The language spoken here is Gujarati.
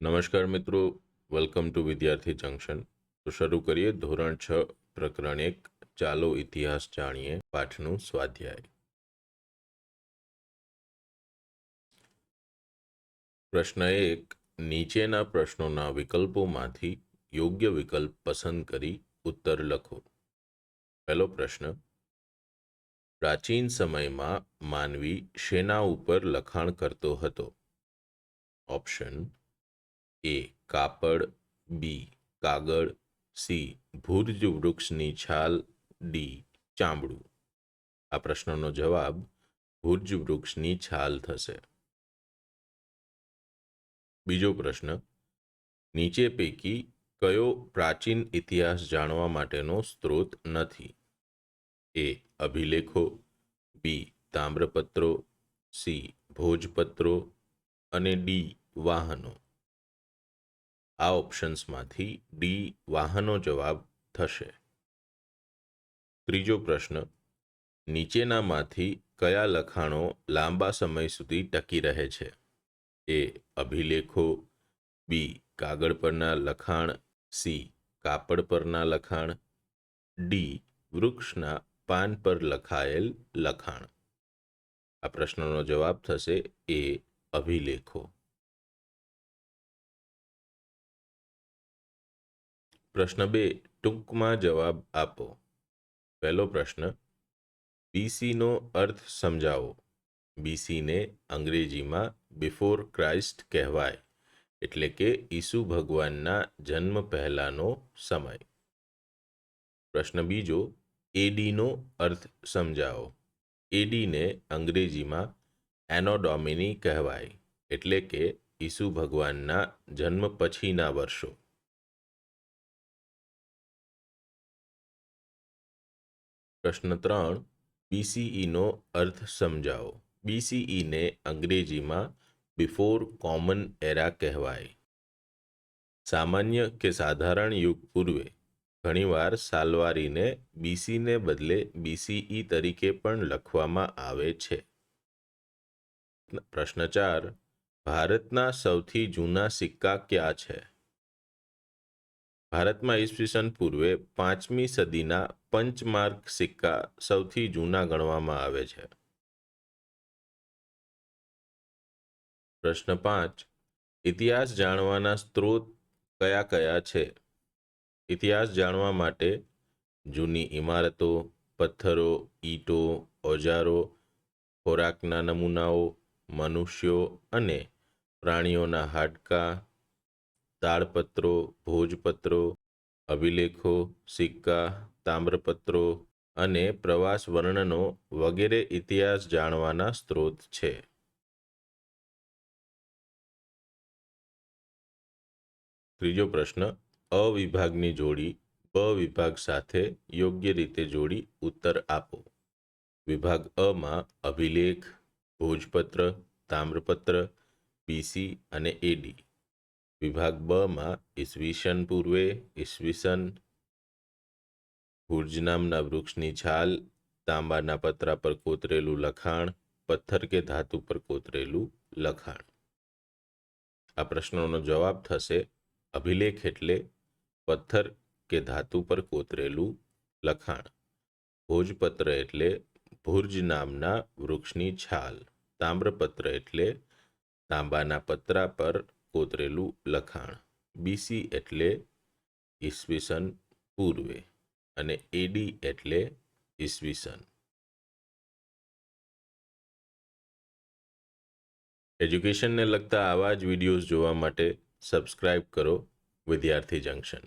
નમસ્કાર મિત્રો વેલકમ ટુ વિદ્યાર્થી જંકશન તો શરૂ કરીએ ધોરણ છ, પ્રકરણ એક, ચાલો ઇતિહાસ જાણીએ, પાઠનું સ્વાધ્યાય. પ્રશ્ન એક, નીચેના પ્રશ્નોના વિકલ્પોમાંથી યોગ્ય વિકલ્પ પસંદ કરી ઉત્તર લખો. પહેલો પ્રશ્ન, પ્રાચીન સમયમાં માનવી શેના ઉપર લખાણ કરતો હતો? ઓપ્શન એ કાપડ, બી કાગળ, સી ભુર્જ વૃક્ષની છાલ, ડી ચામડું. આ પ્રશ્નનો જવાબ ભુર્જ વૃક્ષની છાલ થશે. બીજો પ્રશ્ન, નીચે પૈકી કયો પ્રાચીન ઇતિહાસ જાણવા માટેનો સ્ત્રોત નથી? એ અભિલેખો, બી તામ્રપત્રો, સી ભોજપત્રો અને ડી વાહનો. આ ઓપ્શન્સમાંથી ડી વાહનો જવાબ થશે. ત્રીજો પ્રશ્ન, નીચેનામાંથી કયા લખાણો લાંબા સમય સુધી ટકી રહે છે? એ, અભિલેખો, બી, કાગળ પરના લખાણ, સી, કાપડ પરના લખાણ, ડી, વૃક્ષના પાન પર લખાયેલ લખાણ. આ પ્રશ્નનો જવાબ થશે એ, અભિલેખો. પ્રશ્ન બે, ટૂંકમાં જવાબ આપો. પહેલો પ્રશ્ન બીસીનો અર્થ સમજાવો. બીસીને અંગ્રેજીમાં બિફોર ક્રાઇસ્ટ કહેવાય, એટલે કે ઈસુ ભગવાનના જન્મ પહેલાંનો સમય. પ્રશ્ન બીજો એડીનો અર્થ સમજાવો. એડીને અંગ્રેજીમાં એનોડોમિની કહેવાય, એટલે કે ઈસુ ભગવાનના જન્મ પછીના વર્ષો. પ્રશ્ન ત્રણ બીસીઈનો અર્થ સમજાવો. બીસીઈને અંગ્રેજીમાં બિફોર કોમન એરા કહેવાય. સામાન્ય કે સાધારણ યુગ પૂર્વે ઘણીવાર સાલવારીને બીસીને બદલે બીસીઈ તરીકે પણ લખવામાં આવે છે. પ્રશ્ન ચાર, ભારતના સૌથી જૂના સિક્કા ક્યાં છે? ભારતમાં ઈસવીસન પૂર્વે પાંચમી સદીના પંચમાર્ક સિક્કા સૌથી જૂના ગણવામાં આવે છે. પ્રશ્ન પાંચ. ઇતિહાસ જાણવાના સ્ત્રોત કયા કયા છે? ઇતિહાસ જાણવા માટે જૂની ઇમારતો, પથ્થરો, ઈંટો, ઓજારો, ખોરાકના નમૂનાઓ, મનુષ્યો અને પ્રાણીઓના હાડકાં તાડપત્રો, ભોજપત્રો, અભિલેખો, સિક્કા, તામ્રપત્રો અને પ્રવાસ વર્ણનો વગેરે ઇતિહાસ જાણવાના સ્ત્રોત છે. ત્રીજો પ્રશ્ન અ વિભાગની જોડી, બ વિભાગ સાથે યોગ્ય રીતે જોડી ઉત્તર આપો. વિભાગ અમાં અભિલેખ, ભોજપત્ર, તામ્રપત્ર બીસી અને એડી વિભાગ બમાં ઈસવીસન પૂર્વે ઈસવીસન ભુર્જ નામના વૃક્ષની છાલ, તાંબાના પતરા પર કોતરેલું લખાણ, પથ્થર કે ધાતુ પર કોતરેલું લખાણ? આ પ્રશ્નોનો જવાબ થશે અભિલેખ એટલે પથ્થર કે ધાતુ પર કોતરેલું લખાણ. ભોજપત્ર એટલે ભુર્જ નામના વૃક્ષની છાલ, તામ્રપત્ર એટલે તાંબાના પતરા પર કોતરેલું લખાણ. બીસી એટલે ઈસવીસન પૂર્વે અને એડી એટલે ઈસવીસન. એજ્યુકેશનને લગતા આવા જ વિડીયોઝ જોવા માટે સબસ્ક્રાઇબ કરો વિદ્યાર્થી જંકશન